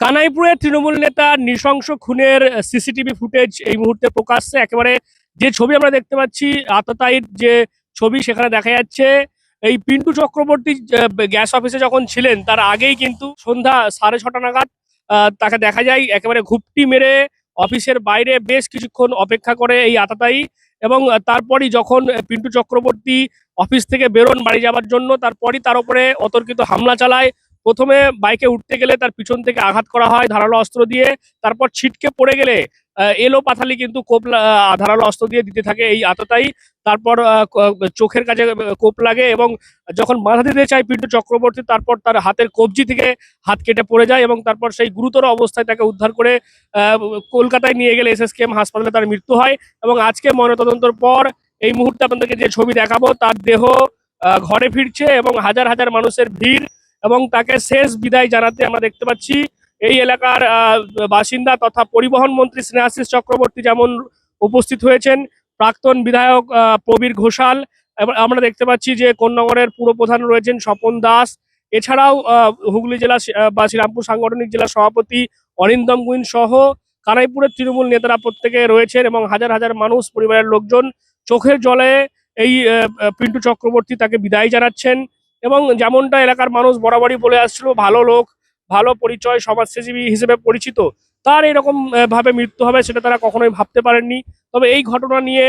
কানাইপুরের তৃণমূল নেতা নৃশংস খুনের সিসিটিভি ফুটেজ এই মুহূর্তে প্রকাশ্যে। একেবারে যে ছবি আমরা দেখতে পাচ্ছি আততায়ীর যে ছবি, সেখানে দেখা যাচ্ছে এই পিন্টু চক্রবর্তী গ্যাস অফিসে যখন ছিলেন, তার আগেই কিন্তু সন্ধ্যা সাড়ে ছটা নাগাদ তাকে দেখা যায় একেবারে ঘুপটি মেরে অফিসের বাইরে বেশ কিছুক্ষণ অপেক্ষা করে এই আততায়ী এবং তারপরই যখন পিন্টু চক্রবর্তী অফিস থেকে বেরোন বাড়ি যাওয়ার জন্য, তারপরই তার উপরে অতর্কিত হামলা চালায়। প্রথমে বাইকে উঠতে গেলে তার পিছন থেকে আঘাত করা হয় ধারালো অস্ত্র দিয়ে, তারপর ছিটকে পড়ে গেলে এলো পাথালি কিন্তু কোপ ধারালো অস্ত্র দিয়ে দিতে থাকে এই আততায়ী। তারপর চোখের কাছে কোপ লাগে এবং যখন মাথা দিতে চায় পিন্টু চক্রবর্তী, তারপর তার হাতের কবজি থেকে হাত কেটে পড়ে যায় এবং তারপর সেই গুরুতর অবস্থায় তাকে উদ্ধার করে কলকাতায় নিয়ে গেলে এসএসকেএম হাসপাতালে তার মৃত্যু হয় এবং আজকে ময়নাতদন্তের পর এই মুহূর্তে আপনাদেরকে যে ছবি দেখাবো, তার দেহ ঘরে ফিরছে এবং হাজার হাজার মানুষের ভিড় এবং তাকে শেষ বিদায় জানাতে আমরা দেখতে পাচ্ছি। এই এলাকার বাসিন্দা তথা পরিবহন মন্ত্রী স্নেহাশিস চক্রবর্তী যেমন উপস্থিত হয়েছেন, প্রাক্তন বিধায়ক প্রবীর ঘোষাল আমরা দেখতে পাচ্ছি যে কোন্নগরের পুরপ্রধান রয়েছেন স্বপন দাস। এছাড়াও হুগলি জেলা বা শ্রীরামপুর সাংগঠনিক জেলা সভাপতি অরিন্দম গুইন সহ কানাইপুরের তৃণমূল নেতারা প্রত্যেকে রয়েছেন এবং হাজার হাজার মানুষ, পরিবারের লোকজন চোখের জলে এই পিন্টু চক্রবর্তী তাকে বিদায় জানাচ্ছেন। এবং যেমনটা এলাকার মানুষ বরাবরই বলে আসছিল, ভালো লোক, ভালো পরিচয়, সমাজসেবী হিসেবে পরিচিত, তার এরকম ভাবে মৃত্যু হবে সেটা তারা কখনোই ভাবতে পারেননি। তবে এই ঘটনা নিয়ে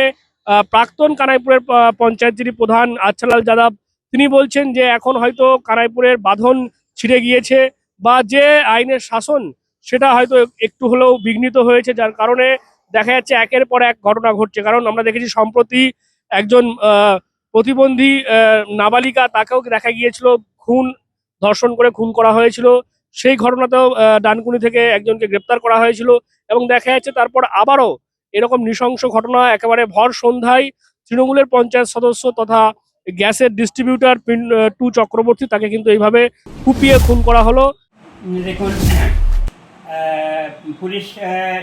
প্রাক্তন কানাইপুরের পঞ্চায়েত যিনি প্রধান আচ্ছালাল যাদব, তিনি বলছেন যে এখন হয়তো কানাইপুরের বাঁধন ছিঁড়ে গিয়েছে বা যে আইনের শাসন সেটা হয়তো একটু হলেও বিঘ্নিত হয়েছে, যার কারণে দেখা যাচ্ছে একের পর এক ঘটনা ঘটছে। কারণ আমরা দেখেছি সম্প্রতি একজন প্রতিবন্ধী নাবালিকা তাকেও দেখা গিয়েছিল, খুন, ধর্ষণ করে খুন করা হয়েছিল। সেই ঘটনাতেও ডানকুনি থেকে একজনকে গ্রেপ্তার করা হয়েছিল এবং দেখা যাচ্ছে তারপর আবারও এরকম নৃশংস ঘটনা, একেবারে ভর সন্ধ্যায় তৃণমূলের পঞ্চায়েত সদস্য তথা গ্যাসের ডিস্ট্রিবিউটার টু চক্রবর্তী তাকে কিন্তু এইভাবে কুপিয়ে খুন করা হলো। দেখুন পুলিশ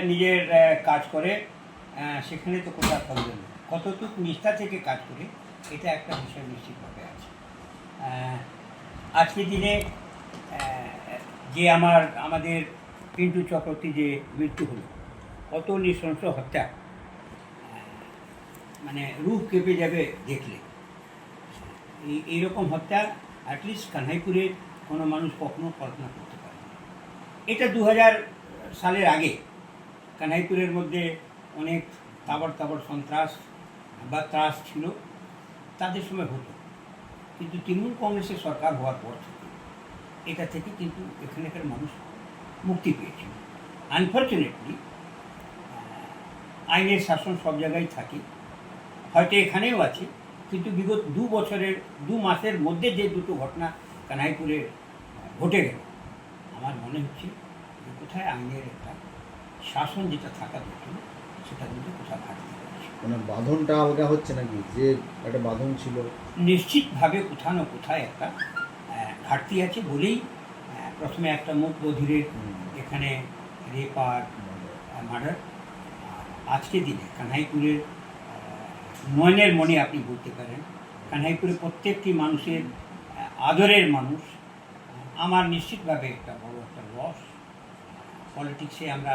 নিজের কাজ করে সেখানে তো কোথাও কতটুকু নিষ্ঠা থেকে কাজ করে এটা একটা বিষয় নিশ্চিতভাবে আছে। আজকের দিনে যে আমার, আমাদের পিন্টু চক্রবর্তী যে মৃত্যু হলো, কত নৃশংস হত্যা মানে রূপ কেঁপে যাবে দেখলে। এই, এইরকম হত্যা অ্যাটলিস্ট কানহাইপুরের কোনো মানুষ কখনো কল্পনা করতে পারে এটা দু হাজার সালের আগে কানহাইপুরের মধ্যে অনেক তাবড় তাবড় সন্ত্রাস বা ত্রাস ছিল। তাদের সময় হতো। কিন্তু তৃণমূল কংগ্রেসের সরকার হওয়ার পর থেকে এটা থেকে কিন্তু এখানকার মানুষ মুক্তি পেয়েছিল। আনফর্চুনেটলি আইনের শাসন সব জায়গায় থাকে। হয়তো এখানেও আছে, কিন্তু বিগত দু বছরের, দু মাসের মধ্যে যে দুটো ঘটনা কানাইপুরে ঘটে গেল, আমার মনে হচ্ছে কোথায় আইনের একটা শাসন যেটা থাকা দরকার, সেটা কিন্তু কোথাও ঘাটতি মানে বাঁধনটা আলগা হচ্ছে নাকি? যে একটা বাঁধন ছিল। নিশ্চিতভাবে কোথাও না কোথায় একটা ঘাটতি আছে বলেই প্রথমে একটা মুখ বধিরের এখানে রেপ আর মার্ডার। আজকে দিনে কানহাইপুরের আহ, নয়নের মনে আপনি বলতে পারেন কানহাইপুরে প্রত্যেকটি মানুষের আদরের মানুষ আমার নিশ্চিতভাবে একটা বড় একটা লস পলিটিক্সে আমরা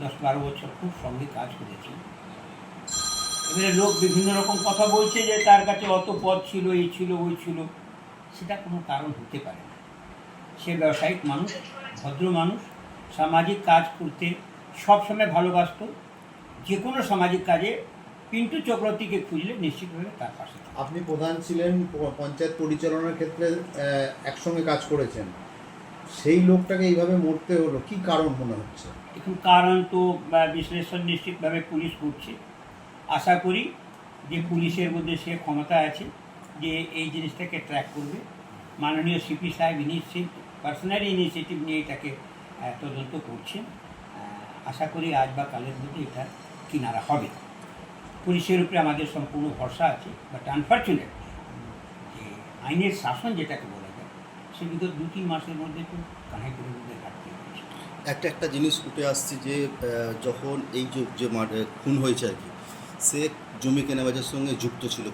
দশ বারো বছর খুব সঙ্গে কাজ করেছি। এবারে লোক বিভিন্ন রকম কথা বলছে যে তার কাছে অত পদ ছিল এই ছিল ওই ছিল। সেটা কোনো কারণ হতে পারে না। সে ব্যবসায়িক মানুষ ভদ্র মানুষ সামাজিক কাজ করতে সবসময় ভালোবাসতো। যে কোনো সামাজিক কাজে পিন্টু চক্রবর্তীকে খুঁজলে নিশ্চিতভাবে তার পাশে আপনি প্রধান ছিলেন পঞ্চায়েত পরিচালনার ক্ষেত্রে একসঙ্গে কাজ করেছেন। সেই লোকটাকে এইভাবে মরতে হলো কি কারণ মনে হচ্ছে? এখন কারণ তো বা, বিশ্লেষণ নিশ্চিতভাবে পুলিশ করছে আশা করি যে পুলিশের মধ্যে সে ক্ষমতা আছে যে এই জিনিসটাকে ট্র্যাক করবে। মাননীয় সিপি সাহেব ইনিশিয়েটিভ পার্সোনালি ইনিশিয়েটিভ নিয়ে এটাকে তদন্ত করছেন। আশা করি আজ বা কালের মধ্যে এটা কিনারা হবে। পুলিশের উপরে আমাদের সম্পূর্ণ ভরসা আছে বাট আনফর্চুনেট যে আইনের শাসন যেটাকে বলা যায়, সে বিগত দু, তিন মাসের মধ্যে তো কানাইপুরের মধ্যে ঘাটতি একটা একটা জিনিস উঠে আসছে যে যখন এই যে যে খুন হয়েছে আর কি সে জমি কেনাবেচার সঙ্গে যুক্ত ছিল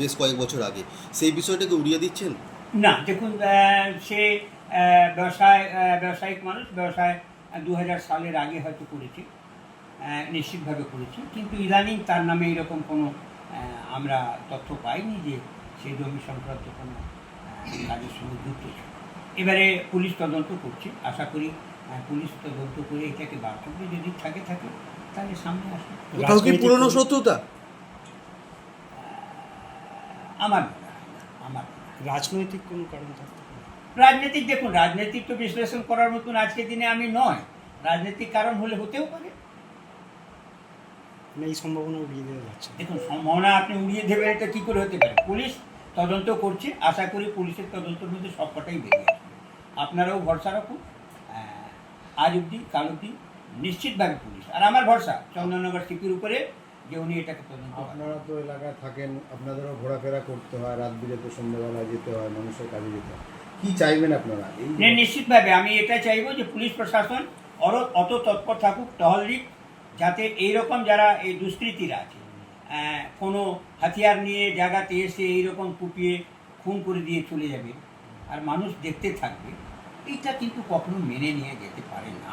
বেশ কয়েক বছর আগে। সেই বিষয়টাকে উড়িয়ে দিচ্ছেন? না, দেখুন সে ব্যবসায় ব্যবসায়িক মানুষ, ব্যবসায় দু হাজার সালের আগে হয়তো করেছে নিশ্চিতভাবে করেছে। কিন্তু ইদানিং তার নামে এরকম কোনো আমরা তথ্য পাইনি যে সেই জমি সংক্রান্ত কোনো কাজের সঙ্গে যুক্ত ছিল। এবারে পুলিশ তদন্ত করছে। আশা করি পুলিশ তদন্ত করে এটাকে বার করবে যদি থাকে থাকে তাহলে সামনে আসবে কোথাও কি পুরনো শত্রুতা? আমার আমার। রাজনৈতিক কোনো কারণ থাকতে রাজনৈতিক দেখুন রাজনৈতিক তো বিশ্লেষণ করার মতন আজকের দিনে আমি নয়। রাজনৈতিক কারণ হলে হতেও পারে। মানে এই সম্ভাবনা উড়িয়ে দেওয়া যাচ্ছে দেখুন সম্ভাবনা আপনি উড়িয়ে দেবেন এটা কী করে হতে পারে? পুলিশ তদন্ত করছে আশা করি পুলিশের তদন্তের মধ্যে সবকটাই বেরিয়ে আসবে। আপনারাও ভরসা রাখুন। আজ অবধি কাল অবধি নিশ্চিতভাবে পুলিশ। আর আমার ভরসা চন্দননগর সিপির উপরে যে উনি এটাকে তদন্ত আপনারা তো এলাকায় থাকেন আপনাদেরও ঘোরাফেরা করতে হয় রাত বিরেতে সন্ধ্যেবেলা যেতে হয় মানুষের কাজে যেতে হয়। কি চাইবেন আপনারা? নিশ্চিতভাবে আমি এটা চাইব যে পুলিশ প্রশাসন অর অত তৎপর থাকুক টহল দিক যাতে এইরকম যারা এই দুষ্কৃতীরা আছে কোনো হাতিয়ার নিয়ে জায়গাতে এসে এইরকম কুপিয়ে খুন করে দিয়ে চলে যাবে আর মানুষ দেখতে থাকবে এটা কিন্তু কখনো মেনে নিয়ে যেতে পারে না।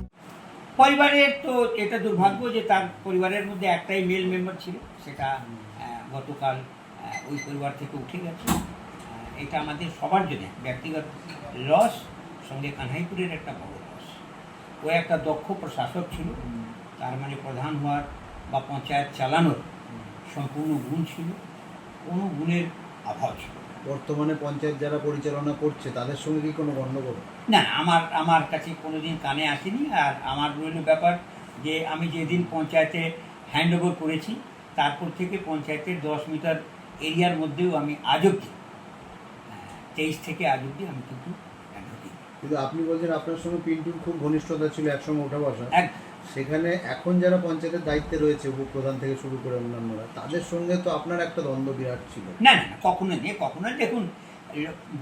পরিবারের তো এটা দুর্ভাগ্য যে তার পরিবারের মধ্যে একটাই মেল মেম্বার ছিল, সেটা গতকাল ওই পরিবার থেকে উঠে গেছে এটা আমাদের সবার জন্য ব্যক্তিগত লস সঙ্গে কানহাইপুরের একটা বড় লস ও একটা দক্ষ প্রশাসক ছিল, তার মানে প্রধান হওয়ার বা পঞ্চায়েত চালানোর সম্পূর্ণ গুণ ছিল, কোনো গুণের অভাব ছিল। বর্তমানে পঞ্চায়েত যারা পরিচালনা করছে তাদের সঙ্গে কি কোনো গণ্ডগোল? না আমার আমার কাছে কোনোদিন কানে আসেনি। আর আমার রইল ব্যাপার যে আমি যেদিন পঞ্চায়েতে হ্যান্ড ওভার করেছি তারপর থেকে পঞ্চায়েতের দশ মিটার এরিয়ার মধ্যেও আমি আজ অব্দি তেইশ থেকে আজ অব্দি আমি কিন্তু কিন্তু আপনি বলছেন আপনার সঙ্গে পিন্টুর খুব ঘনিষ্ঠতা ছিল একসঙ্গে ওঠা বসা। এক সেখানে এখন যারা পঞ্চায়েতের দায়িত্বে রয়েছে উপপ্রধান থেকে শুরু করে অন্যান্যরা তাদের সঙ্গে তো আপনার একটা দ্বন্দ্ব বিরাট ছিল। না না কখনো নেই কখনো দেখুন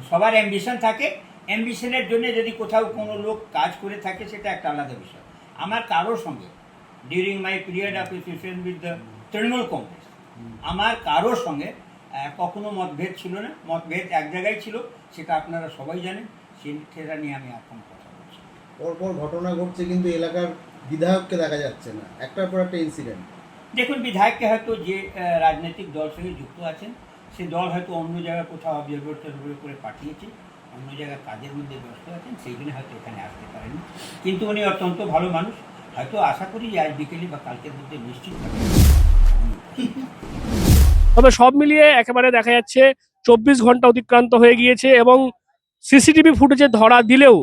সবার অ্যাম্বিশন থাকে। অ্যাম্বিশনের জন্য যদি কোথাও কোনো লোক কাজ করে থাকে সেটা একটা আলাদা বিষয়। আমার কারোর সঙ্গে during my period of association with the Trinamool Congress আমার কারোর সঙ্গে কখনো মতভেদ ছিল না। মতভেদ এক জায়গায় ছিল সেটা আপনারা সবাই জানেন। সেটা নিয়ে আমি এখন কথা বলছি পরপর ঘটনা ঘটছে কিন্তু এলাকার বিধায়ককে দেখা যাচ্ছে না। একটার পর একটা ইনসিডেন্ট দেখুন বিধায়ককে হয়তো যে রাজনৈতিক দল সঙ্গে যুক্ত আছেন সে দল হয়তো অন্য জায়গায় কোথাও অবজারভেটর করে পাঠিয়েছে অন্য জায়গায় কাজের মধ্যে ব্যস্ত আছেন সেই জন্য হয়তো এখানে আসতে পারেন কিন্তু উনি অত্যন্ত ভালো মানুষ। হয়তো আশা করি যে আজ বিকেলে বা কালকের মধ্যে নিশ্চিত তবে সব মিলিয়ে একেবারে দেখা যাচ্ছে চব্বিশ ঘণ্টা অতিক্রান্ত হয়ে গিয়েছে এবং সিসিটিভি ফুটেজে ধরা দিলেও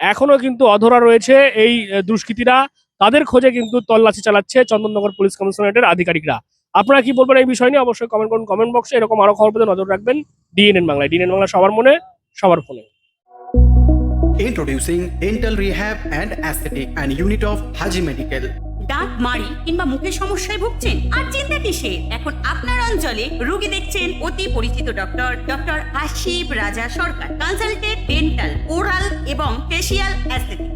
এখনও কিন্তু অধরা রয়েছে এই দুষ্কৃতীরা। তাদের খোঁজে কিন্তু তল্লাশি চালাচ্ছে চন্দননগর পুলিশ কমিশনারেটের আধিকারিকরা। আপনারা কি বলবেন এই বিষয় নিয়ে? অবশ্যই কমেন্ট করুন কমেন্ট বক্সে এরকম আরও খবর পেতে নজর রাখবেন ডিএনএন বাংলায়। ডিএনএন বাংলা সবার মনে, সবার ফোনে। Introducing Dental Rehab and Aesthetic and Unit of Haji Medical. দাঁত মাড়ি কিংবা মুখের সমস্যায় ভুগছেন? আর চিন্তা কিসের? এখন আপনার অঞ্চলে রোগী দেখছেন অতি পরিচিত doctor doctor Ashib Raja Sarkar. Consulted dental oral এবং ফেসিয়াল অ্যাস্থেটিক